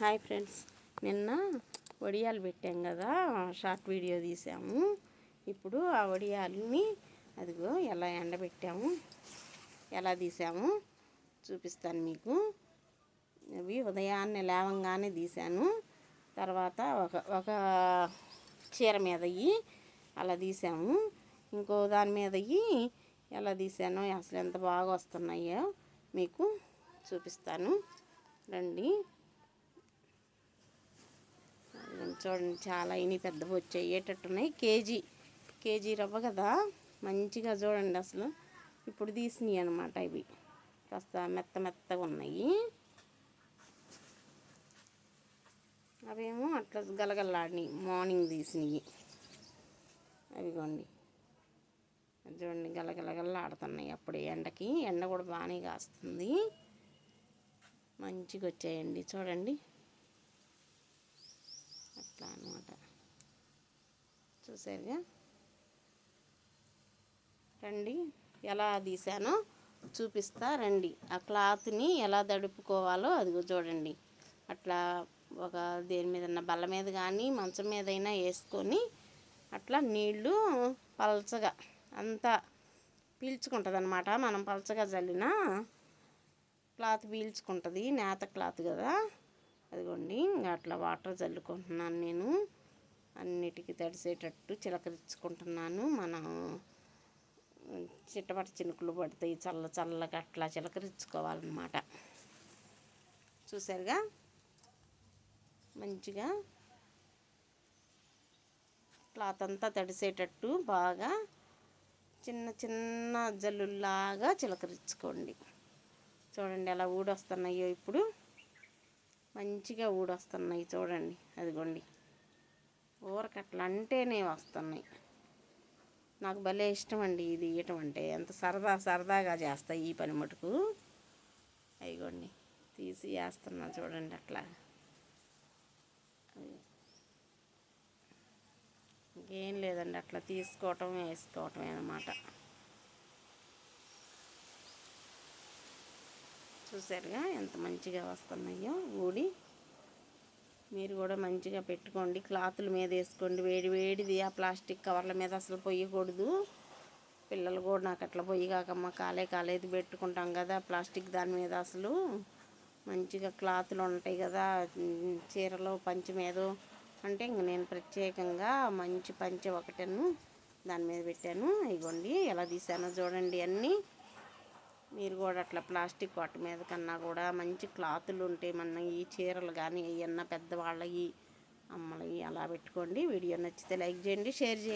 Hi friends. నిన్న వడియాలు పెట్టాం కదా షార్ట్ వీడియో తీసాము. ఇప్పుడు ఆ వడియాలని అదిగో ఎలా ఎండబెట్టాము ఎలా తీసాము చూపిస్తాను మీకు. అవి ఉదయాన్నే లేవంగానే తీసాను. తర్వాత ఒక ఒక చీర మీద అలా తీసాము. ఇంకో దాని మీద ఎలా తీసానో అసలు ఎంత బాగా వస్తున్నాయో మీకు చూపిస్తాను. రండి. చూడండి చాలా ఇని పెద్దవి వచ్చాయి ఉన్నాయి కేజీ కేజీ రవ్వ కదా? మంచిగా చూడండి అసలు. ఇప్పుడు తీసినాయి అనమాట ఇవి. కాస్త మెత్త మెత్తగా ఉన్నాయి. అవేమో అట్లా గలగల్లాడినాయి మార్నింగ్ తీసినవి అవిగోండి. చూడండి గలగలగల్లాడుతున్నాయి అప్పుడు ఎండకి. ఎండ కూడా బాగానే కాస్తుంది. మంచిగా వచ్చాయండి. చూడండి. అట్లా అనమాట చూసారుగా రండి. ఎలా తీసానో చూపిస్తా రండి. ఆ క్లాత్ని ఎలా దడుపుకోవాలో అది చూడండి. అట్లా ఒక దేని మీద బల్ల మీద కానీ మంచం మీదైనా వేసుకొని అట్లా నీళ్ళు పలచగా అంతా పీల్చుకుంటుంది అనమాట మనం పలచగా చల్లినా క్లాత్ పీల్చుకుంటుంది నేత క్లాత్ కదా. అదిగోండి ఇంకా అట్లా వాటర్ చల్లుకుంటున్నాను నేను. అన్నిటికీ తడిసేటట్టు చిలకరించుకుంటున్నాను. మనం చిట్టపట చినుకులు పడతాయి చల్ల చల్లగా అట్లా చిలకరించుకోవాలన్నమాట. చూసారుగా? మంచిగా క్లాత్ అంతా తడిసేటట్టు బాగా చిన్న చిన్న జల్లుల్లాగా చిలకరించుకోండి. చూడండి ఎలా ఊడొస్తున్నాయో ఇప్పుడు. మంచిగా ఊడొస్తున్నాయి చూడండి అదిగోండి. ఊరకట్ల అంటేనే వస్తున్నాయి. నాకు భలే ఇష్టం అండి ఇది ఇయ్యటం అంటే. ఎంత సరదా సరదాగా చేస్తాయి ఈ పని మటుకు. అయిగోండి తీసి వేస్తున్నా చూడండి అట్లా. ఇంకేం లేదండి అట్లా తీసుకోవటం వేసుకోవటమే అనమాట చూసారుగా ఎంత మంచిగా వస్తున్నాయో ఊడి. మీరు కూడా మంచిగా పెట్టుకోండి. క్లాతుల మీద వేసుకోండి. వేడి వేడిది ఆ ప్లాస్టిక్ కవర్ల మీద అసలు పొయ్యకూడదు పిల్లలు కూడా నాకు అట్లా పొయ్యి కాకమ్మ కాలే కాలేదు పెట్టుకుంటాం కదా. ప్లాస్టిక్ దాని మీద అసలు మంచిగా క్లాతులు ఉంటాయి కదా. చీరలో పంచి మీద అంటే ఇంక నేను ప్రత్యేకంగా మంచి పంచి ఒకటను దాని మీద పెట్టాను. ఇగోండి ఎలా తీసానో చూడండి అన్నీ. మీరు కూడా అట్లా ప్లాస్టిక్ వాటి మీద కన్నా కూడా మంచి క్లాతులు ఉంటే మన ఈ చీరలు కానీ ఏమన్నా పెద్దవాళ్ళవి అమ్మలవి అలా పెట్టుకోండి. వీడియో నచ్చితే లైక్ చేయండి షేర్ చేయండి.